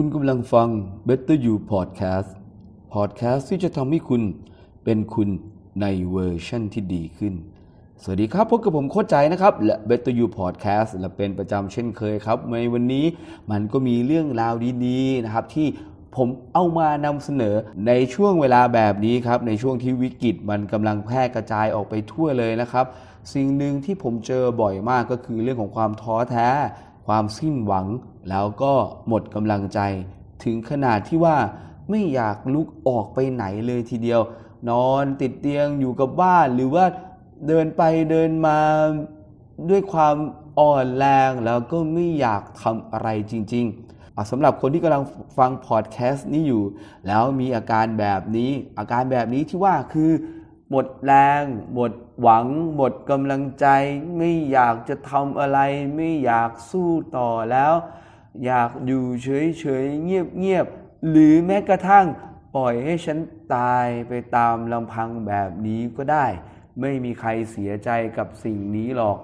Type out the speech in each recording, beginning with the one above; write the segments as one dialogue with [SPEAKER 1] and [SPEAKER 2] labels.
[SPEAKER 1] คุณกำลังฟัง Better You Podcast Podcast ที่จะทำให้คุณเป็นคุณในเวอร์ชั่นที่ดีขึ้น สวัสดีครับพบกับผมโค้ชใจนะครับ และ Better You Podcast และเป็นประจำเช่นเคยครับ ในวันนี้มันก็มีเรื่องราวดีๆนะครับที่ผมเอามานำเสนอในช่วงเวลาแบบนี้ครับ ในช่วงที่วิกฤตมันกำลังแพร่กระจายออกไปทั่วเลยนะครับ สิ่งหนึ่งที่ผมเจอบ่อยมากก็คือเรื่องของความท้อแท้ ความสิ้นหวัง แล้วก็หมดกำลังใจ ถึงขนาดที่ว่าไม่อยากลุกออกไปไหนเลยทีเดียว นอนติดเตียงอยู่กับบ้าน หรือว่าเดินไปเดินมาด้วยความอ่อนแรงแล้วก็ไม่อยากทำอะไรจริง ๆสำหรับคนที่กำลังฟังพอดแคสต์นี้อยู่ แล้วมีอาการแบบนี้ อาการแบบนี้ที่ว่าคือ หมดแรง หมด หวังหมดกำลังใจไม่อยากจะทำอะไร ไม่อยากสู้ต่อแล้ว อยากอยู่เฉยๆเงียบๆหรือแม้กระทั่งปล่อยให้ฉันตายไปตามลำพังแบบนี้ก็ได้ ไม่มีใครเสียใจกับสิ่งนี้หรอก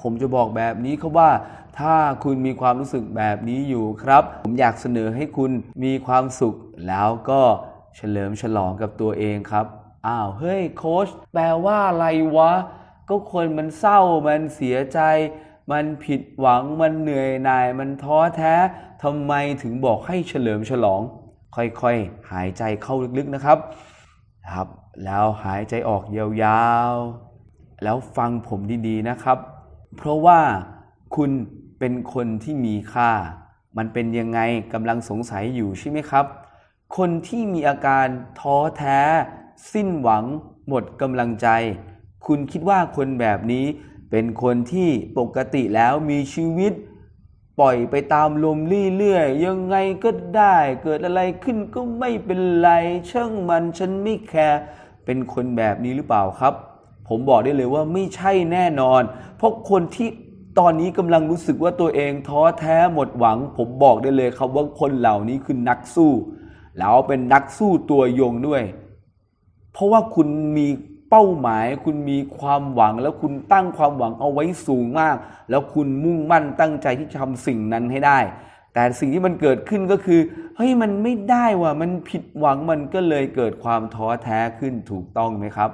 [SPEAKER 1] ผมจะบอกแบบนี้ครับว่า ถ้าคุณมีความรู้สึกแบบนี้อยู่ครับ ผมอยากเสนอให้คุณมีความสุขแล้วก็เฉลิมฉลองกับตัวเองครับ อ้าวเฮ้ยโค้ชแปลว่าอะไรวะ ก็คนมันเศร้ามันเสียใจ มันผิดหวังมันเหนื่อยหน่าย มันท้อแท้ทำไมถึงบอกให้เฉลิมฉลอง ค่อยๆ หายใจเข้าลึกๆนะครับครับ แล้วหายใจออกยาวๆ แล้วฟังผมดีๆนะครับ เพราะว่าคุณเป็นคนที่มีค่า มันเป็นยังไงกำลังสงสัยอยู่ใช่ไหมครับ คนที่มีอาการท้อแท้ สิ้นหวัง หมดกำลังใจ คุณคิดว่าคนแบบนี้ เป็นคนที่ปกติแล้วมีชีวิต ปล่อยไปตามลมเรื่อยๆยังไงก็ได้ เกิดอะไรขึ้นก็ไม่เป็นไร ช่างมันฉันไม่แคร์เป็นคนแบบนี้หรือเปล่าครับ ผมบอกได้เลยว่าไม่ใช่แน่นอน เพราะคนที่ตอนนี้กำลังรู้สึกว่าตัวเองท้อแท้หมดหวัง ผมบอกได้เลยครับว่าคนเหล่านี้คือนักสู้ แล้วเป็นนักสู้ตัวยงด้วย ราะว่าคุณมีเป้าหมาย คุณมีความหวัง แล้วคุณตั้งความหวังเอาไว้สูงมาก แล้วคุณมุ่งมั่นตั้งใจที่จะทำสิ่งนั้นให้ได้ แต่สิ่งที่มันเกิดขึ้นก็คือเฮ้ยมันไม่ได้ว่ะมันผิดหวังมันก็เลยเกิดความท้อแท้ขึ้นถูกต้องไหมครับ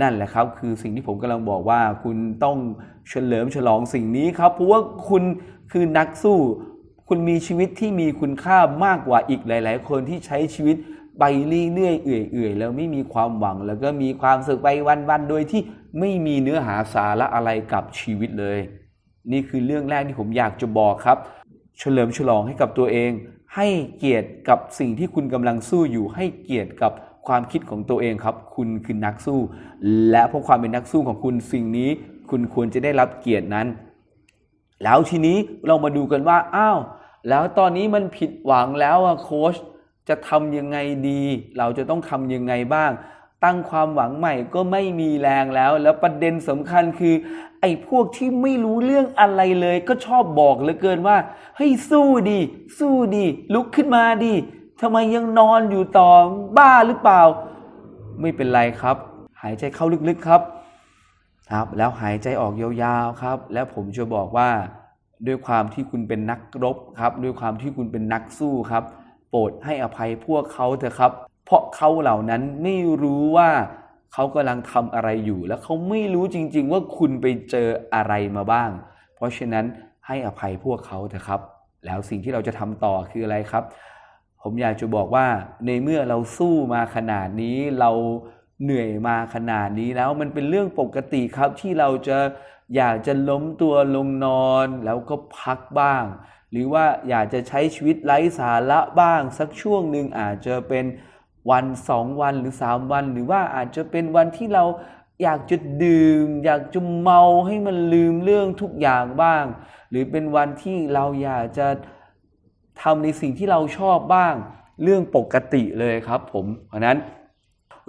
[SPEAKER 1] นั่นแหละครับคือสิ่งที่ผมกำลังบอกว่าคุณต้องเฉลิมฉลองสิ่งนี้ครับ เพราะว่าคุณคือนักสู้ คุณมีชีวิตที่มีคุณค่ามากกว่าอีกหลาย ๆ คนที่ใช้ชีวิต ไปเรื่อยๆเอื่อยๆแล้วไม่มีความหวังแล้วก็มีความสุขไปวันๆโดยที่ไม่มีเนื้อหาสาระอะไรกับชีวิตเลย นี่คือเรื่องแรกที่ผมอยากจะบอกครับ เฉลิมฉลองให้กับตัวเอง ให้เกียรติกับสิ่งที่คุณกำลังสู้อยู่ ให้เกียรติกับความคิดของตัวเองครับ คุณคือนักสู้ และเพราะความเป็นนักสู้ของคุณสิ่งนี้ คุณควรจะได้รับเกียรตินั้น แล้วทีนี้เรามาดูกันว่าอ้าวแล้วตอนนี้มันผิดหวังแล้วอะโค้ช จะทำยังไงดี เราจะต้องทำยังไงบ้าง ตั้งความหวังใหม่ก็ไม่มีแรงแล้ว แล้วประเด็นสำคัญคือ ไอ้พวกที่ไม่รู้เรื่องอะไรเลย ก็ชอบบอกเหลือเกินว่าเฮ้ยสู้ดิสู้ดิลุกขึ้นมาดิทำไมยังนอนอยู่ต่อบ้าหรือเปล่า ไม่เป็นไรครับ หายใจเข้าลึกๆครับครับ แล้วหายใจออกยาวๆครับ แล้วผมจะบอกว่า ด้วยความที่คุณเป็นนักรบครับ ด้วยความที่คุณเป็นนักสู้ครับ โปรดให้อภัยพวกเขาเถอะครับ เพราะเขาเหล่านั้นไม่รู้ว่าเขากำลังทำอะไรอยู่ และเขาไม่รู้จริง ๆ ว่าคุณไปเจออะไรมาบ้าง เพราะฉะนั้นให้อภัยพวกเขาเถอะครับ แล้วสิ่งที่เราจะทำต่อคืออะไรครับ ผมอยากจะบอกว่าในเมื่อเราสู้มาขนาดนี้เราเหนื่อยมาขนาดนี้แล้วมันเป็นเรื่องปกติครับที่เราจะอยากจะล้มตัวลงนอนแล้วก็พักบ้าง หรือว่าอยากจะใช้ชีวิตไร้สาระบ้างสักช่วงหนึ่งอาจจะเป็นวันสองวันหรือสามวัน หรือว่าอาจจะเป็นวันที่เราอยากจะดื่ม อยากจะเมาให้มันลืมเรื่องทุกอย่างบ้าง หรือเป็นวันที่เราอยากจะทำในสิ่งที่เราชอบบ้างเรื่องปกติเลยครับผมเพราะนั้น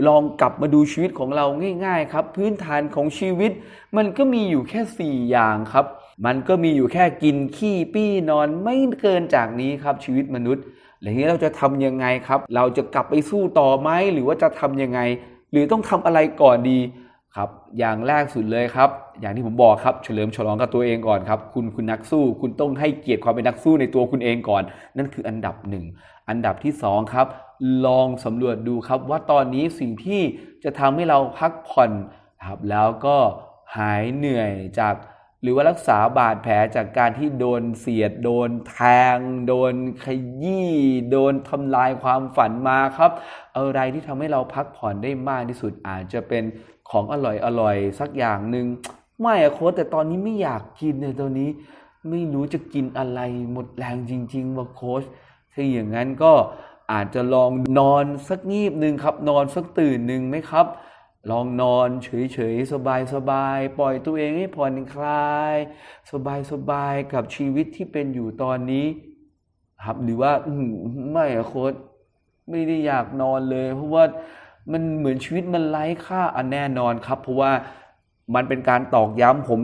[SPEAKER 1] ลองกลับมาดูชีวิตของเราง่าย ๆ ครับ พื้นฐานของชีวิตมันก็มีอยู่แค่ 4 อย่างครับ มันก็มีอยู่แค่กินขี้ปี้นอนไม่เกินจากนี้ครับชีวิตมนุษย์แล้วนี้เราจะทำยังไงครับ เราจะกลับไปสู้ต่อไหมหรือว่าจะทำยังไง หรือต้องทำอะไรก่อนดีครับ อย่างแรกสุดเลยครับ อย่างที่ผมบอกครับเฉลิมฉลองกับตัวเองก่อนครับ คุณคุณนักสู้ คุณต้องให้เกียรติความเป็นนักสู้ในตัวคุณเองก่อน นั่นคืออันดับหนึ่งอันดับที่สองครับ ลองสำรวจดูครับ ว่าตอนนี้สิ่งที่จะทำให้เราพักผ่อนครับ แล้วก็หายเหนื่อยจาก หรือว่ารักษาบาดแผลจากการที่โดนเสียด โดนแทง โดนขยี้ โดนทำลายความฝันมาครับ อะไรที่ทำให้เราพักผ่อนได้มากที่สุดอาจจะเป็นของอร่อยอร่อยสักอย่างหนึ่งไม่อะโค้ชแต่ตอนนี้ไม่อยากกินเลยตอนนี้ไม่รู้จะกินอะไรหมดแรงจริงๆว่าโค้ชถ้าอย่างนั้นก็อาจจะลองนอนสักงีบหนึ่งครับ นอนสักตื่นหนึ่งไหมครับ ลองนอนเฉยๆ สบายๆ ปล่อยตัวเองให้ผ่อนคลาย สบายๆ กับชีวิตที่เป็นอยู่ตอนนี้ ครับหรือว่าอืมไม่อะโค้ชไม่ได้อยากนอนเลย เพราะว่ามันเหมือนชีวิตมันไร้ค่าอันแน่นอนครับ เพราะว่ามันเป็นการตอกย้ำผม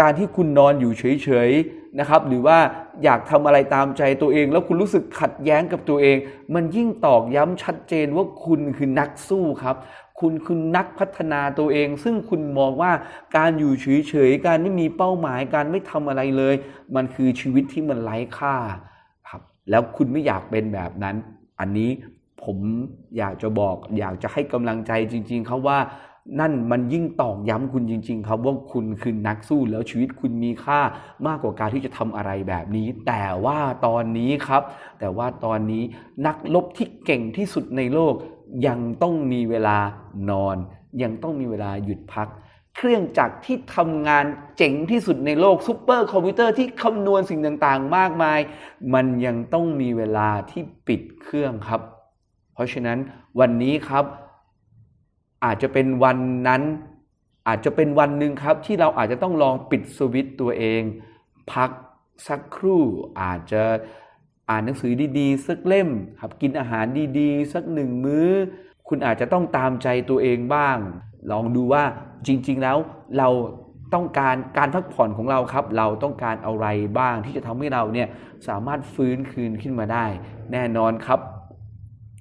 [SPEAKER 1] การที่คุณนอนอยู่เฉยๆนะครับ หรือว่าอยากทำอะไรตามใจตัวเอง แล้วคุณรู้สึกขัดแย้งกับตัวเอง มันยิ่งตอกย้ำชัดเจนว่าคุณคือนักสู้ครับ คุณคือนักพัฒนาตัวเอง ซึ่งคุณมองว่าการอยู่เฉยๆการไม่มีเป้าหมายการไม่ทำอะไรเลย มันคือชีวิตที่มันไร้ค่าครับ แล้วคุณไม่อยากเป็นแบบนั้น อันนี้ผมอยากจะบอก อยากจะให้กำลังใจจริง ๆครับว่านั่นมันยิ่งตอกย้ำคุณจริง ๆ ครับว่าคุณคือนักสู้แล้วชีวิตคุณมีค่ามากกว่าการที่จะทำอะไรแบบนี้ แต่ว่าตอนนี้ครับ แต่ว่าตอนนี้นักรบที่เก่งที่สุดในโลก ยังต้องมีเวลานอน ยังต้องมีเวลาหยุดพัก เครื่องจักรที่ทำงานเจ๋งที่สุดในโลกซูเปอร์คอมพิวเตอร์ที่คำนวณสิ่งต่างๆ มากมาย มันยังต้องมีเวลาที่ปิดเครื่องครับ เพราะฉะนั้นวันนี้ครับ อาจจะเป็นวันนั้น อาจจะเป็นวันหนึ่งครับที่เราอาจจะต้องลองปิดสวิตตัวเอง พักสักครู่อาจจะ อ่านหนังสือดีๆ สักเล่มครับกินอาหารดีๆ สักหนึ่งมื้อ คุณอาจจะต้องตามใจตัวเองบ้าง ลองดูว่าจริง ๆ แล้วเราต้องการการพักผ่อนของเราครับ เราต้องการอะไรบ้างที่จะทำให้เราเนี่ยสามารถฟื้นคืนขึ้นมาได้ แน่นอนครับ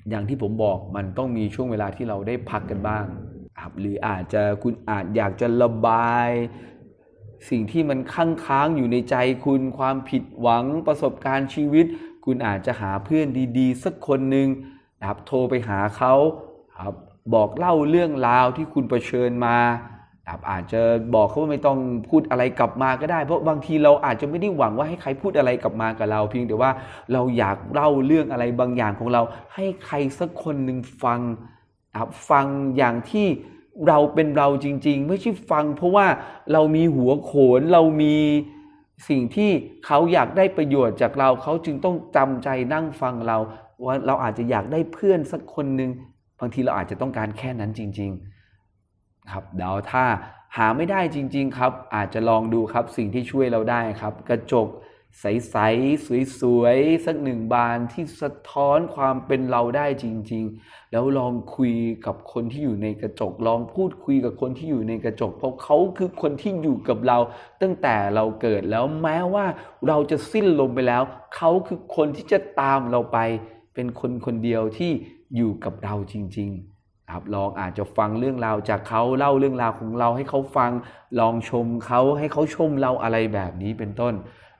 [SPEAKER 1] อย่างที่ผมบอกมันต้องมีช่วงเวลาที่เราได้พักกันบ้างครับหรืออาจจะคุณอาจอยากจะระบาย สิ่งที่มันค้างค้างอยู่ในใจคุณความผิดหวังประสบการณ์ชีวิต คุณอาจจะหาเพื่อนดีๆ สักคนหนึ่งนะครับโทรไปหาเขาครับบอกเล่าเรื่องราวที่คุณเผชิญมาครับอาจจะบอกเขาว่าไม่ต้องพูดอะไรกลับมาก็ได้ เพราะบางทีเราอาจจะไม่ได้หวังว่าให้ใครพูดอะไรกลับมากับเรา เพียงแต่ว่าเราอยากเล่าเรื่องอะไรบางอย่างของเรา ให้ใครสักคนหนึ่งฟังครับฟังอย่างที่เราเป็นเราจริง ๆ ไม่ใช่ฟัง เพราะว่าเรามีหัวโขนเรามี สิ่งที่เขาอยากได้ประโยชน์จากเราเขาจึงต้องจำใจนั่งฟังเรา ว่าเราอาจจะอยากได้เพื่อนสักคนหนึ่งบางทีเราอาจจะต้องการแค่นั้นจริง ๆ ครับเดี๋ยวถ้าหาไม่ได้จริง ๆ ครับ อาจจะลองดูครับสิ่งที่ช่วยเราได้ครับ กระจก ใสๆสวยๆสักหนึ่งบานที่สะท้อนความเป็นเราได้จริง ๆ แล้วลองคุยกับคนที่อยู่ในกระจกลองพูดคุยกับคนที่อยู่ในกระจก เพราะเขาคือคนที่อยู่กับเรา ตั้งแต่เราเกิดแล้วแม้ว่าเราจะสิ้นลมไปแล้ว เขาคือคนที่จะตามเราไป เป็นคนคนเดียวที่อยู่กับเราจริง ๆครับลองอาจจะฟังเรื่องราวจากเขาเล่าเรื่องราวของเราให้เขาฟัง ลองชมเขาให้เขาชมเราอะไรแบบนี้เป็นต้น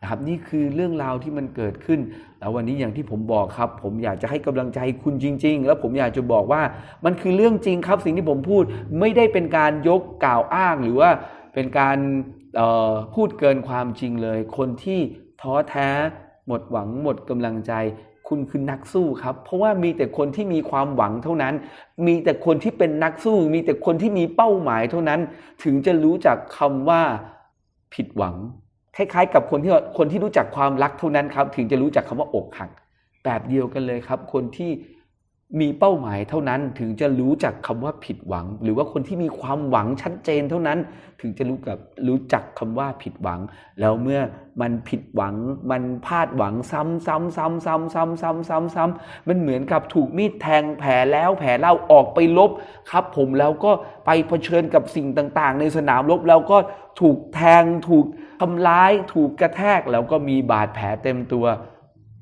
[SPEAKER 1] นะครับนี่คือเรื่องราวที่มันเกิดขึ้น แล้ววันนี้อย่างที่ผมบอกครับ ผมอยากจะให้กำลังใจคุณจริง ๆ แล้วผมอยากจะบอกว่ามันคือเรื่องจริงครับ สิ่งที่ผมพูดไม่ได้เป็นการยกกล่าวอ้างหรือว่าเป็นการพูดเกินความจริงเลย คนที่ท้อแท้ หมดหวังหมดกำลังใจ คุณคือนักสู้ครับ เพราะว่ามีแต่คนที่มีความหวังเท่านั้น มีแต่คนที่เป็นนักสู้ มีแต่คนที่มีเป้าหมายเท่านั้น ถึงจะรู้จักคำว่าผิดหวัง คล้ายๆ กับคนที่คนที่รู้จักความรักเท่านั้นครับ ถึงจะรู้จักคำว่าอกหัก แบบเดียวกันเลยครับ คนที่ มีเป้าหมายเท่านั้นถึงจะรู้จักคำว่าผิดหวัง หรือว่าคนที่มีความหวังชัดเจนเท่านั้น ถึงจะรู้กับรู้จักคำว่าผิดหวัง แล้วเมื่อมันผิดหวัง มันพลาดหวังซ้ำซ้ำซ้ำซ้ำซ้ำซ้ำซ้ำซ้ำมันเหมือนกับถูกมีดแทงแผลแล้วแผลเล่าออกไปลบครับ ผมแล้วก็ไปเผชิญกับสิ่งต่างๆ ในสนามลบแล้วก็ถูกแทงถูกทำร้าย ถูกกระแทกแล้วก็มีบาดแผลเต็มตัว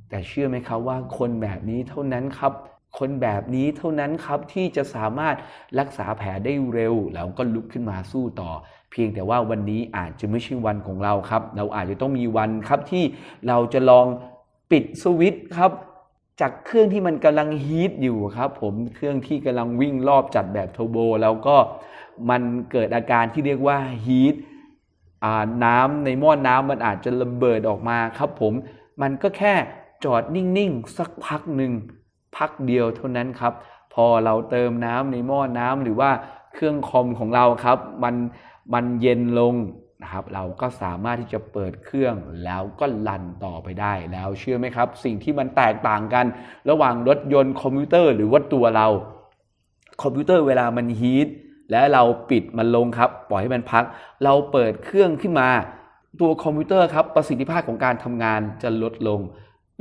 [SPEAKER 1] แต่เชื่อไหมครับว่าคนแบบนี้เท่านั้นครับ คนแบบนี้เท่านั้นครับที่จะสามารถรักษาแผลได้เร็ว แล้วก็ลุกขึ้นมาสู้ต่อ เพียงแต่ว่าวันนี้อาจจะไม่ใช่วันของเราครับ เราอาจจะต้องมีวันครับที่เราจะลองปิดสวิตช์ครับจากเครื่องที่มันกำลังฮีทอยู่ครับ ผมเครื่องที่กำลังวิ่งรอบจัดแบบเทอร์โบ แล้วก็มันเกิดอาการที่เรียกว่าฮีทน้ำในหม้อนน้ำมันอาจจะระเบิดออกมาครับ ผมมันก็แค่จอดนิ่งๆ สักพักหนึ่ง พักเดียวเท่านั้นครับ พอเราเติมน้ำในหม้อน้ำหรือว่าเครื่องคอมของเราครับ มันมันเย็นลงนะครับ เราก็สามารถที่จะเปิดเครื่องแล้วก็ลันต่อไปได้แล้วเชื่อไหมครับ สิ่งที่มันแตกต่างกัน ระหว่างรถยนต์คอมพิวเตอร์หรือว่าตัวเรา คอมพิวเตอร์เวลามันฮีทและเราปิดมันลงครับ ปล่อยให้มันพัก เราเปิดเครื่องขึ้นมาตัวคอมพิวเตอร์ครับประสิทธิภาพของการทำงานจะลดลง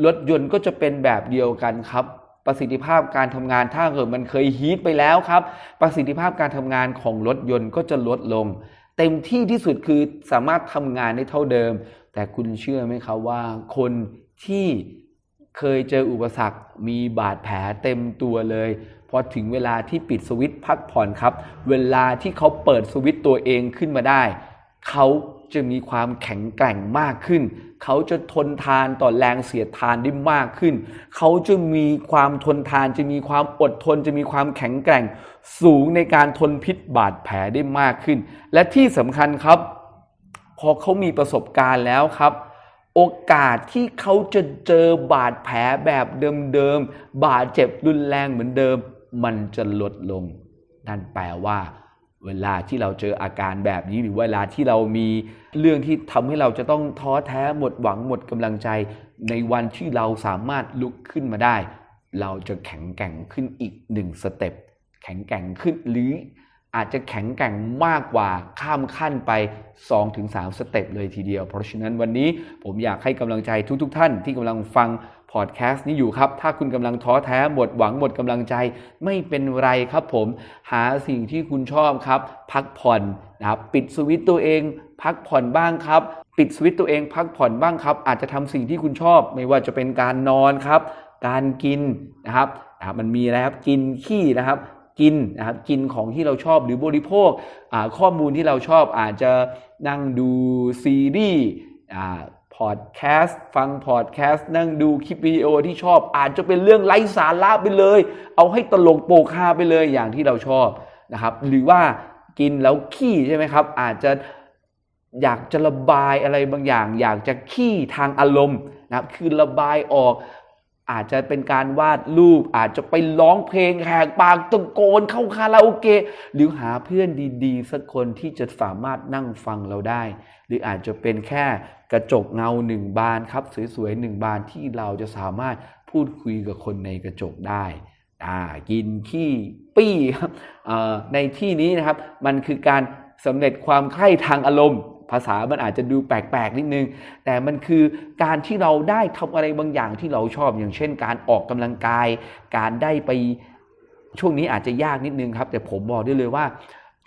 [SPEAKER 1] รถยนต์ก็จะเป็นแบบเดียวกันครับ ประสิทธิภาพการทำงานถ้าเกิดมันเคยฮีทไปแล้วครับ ประสิทธิภาพการทำงานของรถยนต์ก็จะลดลง เต็มที่ที่สุดคือสามารถทำงานได้เท่าเดิม แต่คุณเชื่อไหมครับว่า คนที่เคยเจออุปสรรค มีบาดแผลเต็มตัวเลยพอถึงเวลาที่ปิดสวิตช์พักผ่อนครับ เวลาที่เขาเปิดสวิตช์ตัวเองขึ้นมาได้ เขา จะมีความแข็งแกร่งมากขึ้น เขาจะทนทานต่อแรงเสียดทานได้มากขึ้น เขาจะมีความทนทานจะมีความอดทน จะมีความแข็งแกร่ง สูงในการทนพิษบาดแผลได้มากขึ้น และที่สำคัญครับ พอเขามีประสบการณ์แล้วครับโอกาสที่เขาจะเจอบาดแผลแบบเดิมๆ บาดเจ็บรุนแรงเหมือนเดิม มันจะลดลง นั่นแปลว่า เวลาที่เราเจออาการแบบนี้หรือเวลาที่เรามีเรื่องที่ทำให้เราจะต้องท้อแท้หมดหวังหมดกำลังใจ ในวันที่เราสามารถลุกขึ้นมาได้ เราจะแข็งแกร่งขึ้นอีกหนึ่งสเต็ปแข็งแกร่งขึ้นหรือ อาจจะแข็งแกร่งมากกว่าข้ามขั้นไป 2-3 สเต็ปเลยทีเดียว เพราะฉะนั้นวันนี้ผมอยากให้กำลังใจทุกๆทท่านที่กำลังฟังพอดแคสต์นี้อยู่ครับ ถ้าคุณกำลังท้อแท้หมดหวังหมดกำลังใจ ไม่เป็นไรครับผม หาสิ่งที่คุณชอบครับ พักผ่อนนะครับปิดสวิตตัวเอง พักผ่อนบ้างครับ ปิดสวิตตัวเอง พักผ่อนบ้างครับ อาจจะทำสิ่งที่คุณชอบ ไม่ว่าจะเป็นการนอนครับ การกินนะครับมันมีอะครับกินขี้นะครับ กินนะครับกินของที่เราชอบหรือบริโภคข้อมูลที่เราชอบอาจจะนั่งดูซีรีส์พอดแคสต์ฟังพอดแคสต์นั่งดูคลิปวิดีโอที่ชอบ อาจจะเป็นเรื่องไร้สาระไปเลย เอาให้ตลกโปกฮาไปเลยอย่างที่เราชอบนะครับหรือว่ากินแล้วขี้ใช่ไหมครับ อาจจะอยากจะระบายอะไรบางอย่าง อยากจะขี้ทางอารมณ์นะครับคือระบายออก อาจจะเป็นการวาดรูป อาจจะไปร้องเพลงแหกปากตะโกนเข้าคาราโอเกะหรือหาเพื่อนดีๆ สักคนที่จะสามารถนั่งฟังเราได้ หรืออาจจะเป็นแค่กระจกเงาหนึ่งบานครับสวยๆหนึ่งบานที่เราจะสามารถพูดคุยกับคนในกระจกได้อ่ากินขี้ปี้ในที่นี้นะครับ มันคือการสำเร็จความใคร่ทางอารมณ์ ภาษามันอาจจะดูแปลกๆนิดนึง แต่มันคือการที่เราได้ทำอะไรบางอย่างที่เราชอบอย่างเช่น การออกกำลังกาย การได้ไปช่วงนี้อาจจะยากนิดนึงครับ แต่ผมบอกได้เลยว่า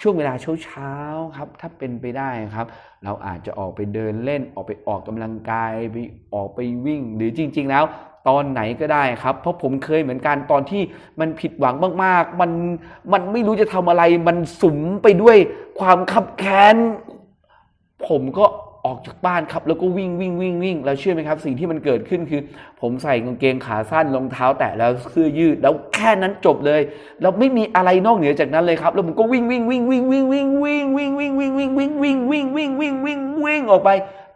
[SPEAKER 1] ช่วงเวลาเช้าๆครับ ถ้าเป็นไปได้ครับ เราอาจจะออกไปเดินเล่นออกไปออกกำลังกายไปออกไปวิ่ง หรือจริง ๆ แล้ว ตอนไหนก็ได้ครับ เพราะผมเคยเหมือนกันตอนที่มันผิดหวังมาก ๆ มันมันไม่รู้จะทำอะไร มันสุมไปด้วยความขับแค้น ผมก็ออกจากบ้านครับ แล้วก็วิ่งวิ่งวิ่งวิ่งแล้วเชื่อไหมครับ สิ่งที่มันเกิดขึ้นคือ ผมใส่กางเกงขาสั้นรองเท้า แตะแล้วเสื้อยืด แล้วแค่นั้นจบเลยแล้วไม่มีอะไรนอกเหนือจากนั้นเลยครับ แล้วผมก็วิ่งวิ่งวิ่งวิ่งวิ่งวิ่งวิ่งวิ่งวิ่งวิ่งวิ่งวิ่งวิ่งวิ่งวิ่งวิ่งวิ่งวิ่งออกไป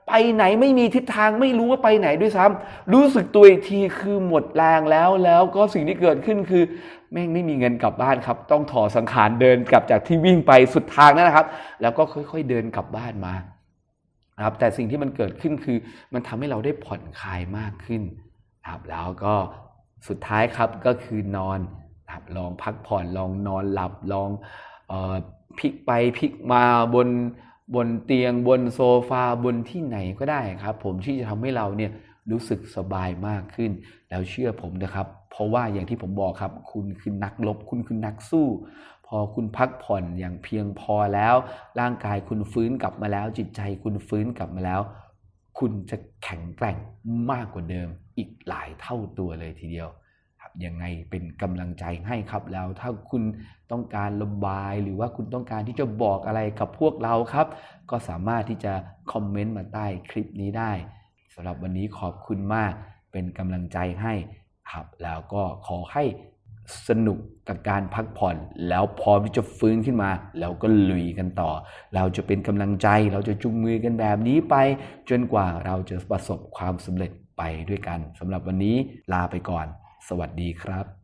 [SPEAKER 1] ไปไหนไม่มีทิศทางไม่รู้ว่าไปไหนด้วยซ้ำรู้สึกตัวอีกทีคือหมดแรงแล้วแล้วก็สิ่งที่เกิดขึ้นคือ แม่งไม่มีเงินกลับบ้านครับ ต้องถอสังขารเดินกลับจากที่วิ่งไปสุดทางนั่นนะครับ แล้วก็ค่อย ๆเดินกลับบ้านมาครับแต่สิ่งที่มันเกิดขึ้นคือมันทำให้เราได้ผ่อนคลายมากขึ้นครับแล้วก็สุดท้ายครับก็คือนอนครับลองพักผ่อนลองนอนหลับลองออพลิกไปพลิกมาบนบนเตียงบนโซฟาบนที่ไหนก็ได้ครับ ผมที่จะทำให้เราเนี่ยรู้สึกสบายมากขึ้น แล้วเชื่อผมนะครับ เพราะว่าอย่างที่ผมบอกครับ คุณคือนักลบ คุณคือนักสู้ พอคุณพักผ่อนอย่างเพียงพอแล้ว ร่างกายคุณฟื้นกลับมาแล้ว จิตใจคุณฟื้นกลับมาแล้ว คุณจะแข็งแกร่งมากกว่าเดิม อีกหลายเท่าตัวเลยทีเดียวครับยังไงเป็นกำลังใจให้ครับแล้ว ถ้าคุณต้องการระบาย หรือว่าคุณต้องการที่จะบอกอะไรกับพวกเราครับ ก็สามารถที่จะคอมเมนต์มาใต้คลิปนี้ได้สำหรับวันนี้ขอบคุณมากเป็นกำลังใจให้ ครับแล้วก็ขอให้สนุกกับการพักผ่อน แล้วพร้อมที่จะฟื้นขึ้นมา แล้วก็ลุยกันต่อ เราจะเป็นกำลังใจเราจะจุงมือกันแบบนี้ไป จนกว่าเราจะประสบความสำเร็จไปด้วยกันสำหรับวันนี้ลาไปก่อน สวัสดีครับ